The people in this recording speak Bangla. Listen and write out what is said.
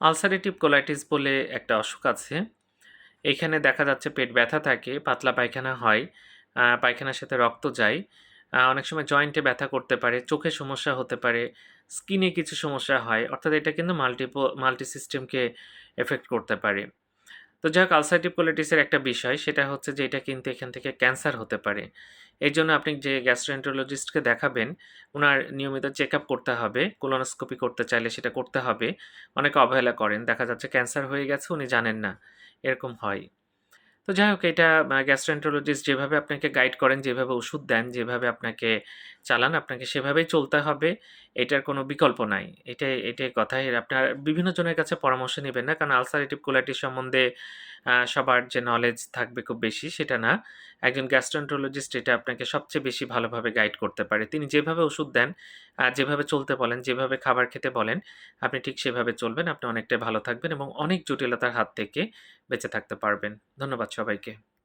আলসারেটিভ কোলাইটিস বলে একটা অসুখ আছে। এখানে দেখা যাচ্ছে পেট ব্যথা থাকে, পাতলা পায়খানা হয় পায়খানার সাথে রক্ত যায়। অনেক সময় জয়েন্টে ব্যথা করতে পারে, চোখে সমস্যা হতে পারে, স্কিনে কিছু সমস্যা হয়, অর্থাৎ এটা কিন্তু মাল্টিপো মাল্টি সিস্টেমকে এফেক্ট করতে পারে। তো যাই হোক আলসারটিভ কোলাইটিসের একটা বিষয়, সেটা হচ্ছে যে এটা কিন্তু এখান থেকে ক্যান্সার হতে পারে। এই জন্য আপনি যে গ্যাস্ট্রেন্টোলজিস্টকে দেখাবেন ওনার নিয়মিত চেক আপ করতে হবে কোলোনোস্কোপি করতে চাইলে সেটা করতে হবে। অনেকে অবহেলা করেন, দেখা যাচ্ছে ক্যান্সার হয়ে গেছে, উনি জানেন না, এরকম হয়। তো যাই হোক, এটা গ্যাস্ট্রেন্টোলজিস্ট যেভাবে আপনাকে গাইড করেন, যেভাবে ওষুধ দেন, যেভাবে আপনাকে চালান, আপনাকে সেভাবেই চলতে হবে, এটার কোনো বিকল্প নাই। এটা এটাই কথা। আপনার বিভিন্ন জনের কাছে পরামর্শ নেবেন না, কারণ আলসারেটিভ কোলাইটিস সম্বন্ধে সবার যে নলেজ থাকবে খুব বেশি সেটা না। একজন গ্যাস্ট্রোএন্টারোলজিস্ট এটা আপনাকে সবচেয়ে বেশি ভালোভাবে গাইড করতে পারে। তিনি যেভাবে ওষুধ দেন যেভাবে চলতে বলেন, যেভাবে খাবার খেতে বলেন, আপনি ঠিক সেভাবে চলবেন, আপনি অনেকটাই ভালো থাকবেন এবং অনেক জটিলতার হাত থেকে বেঁচে থাকতে পারবেন। ধন্যবাদ সবাইকে।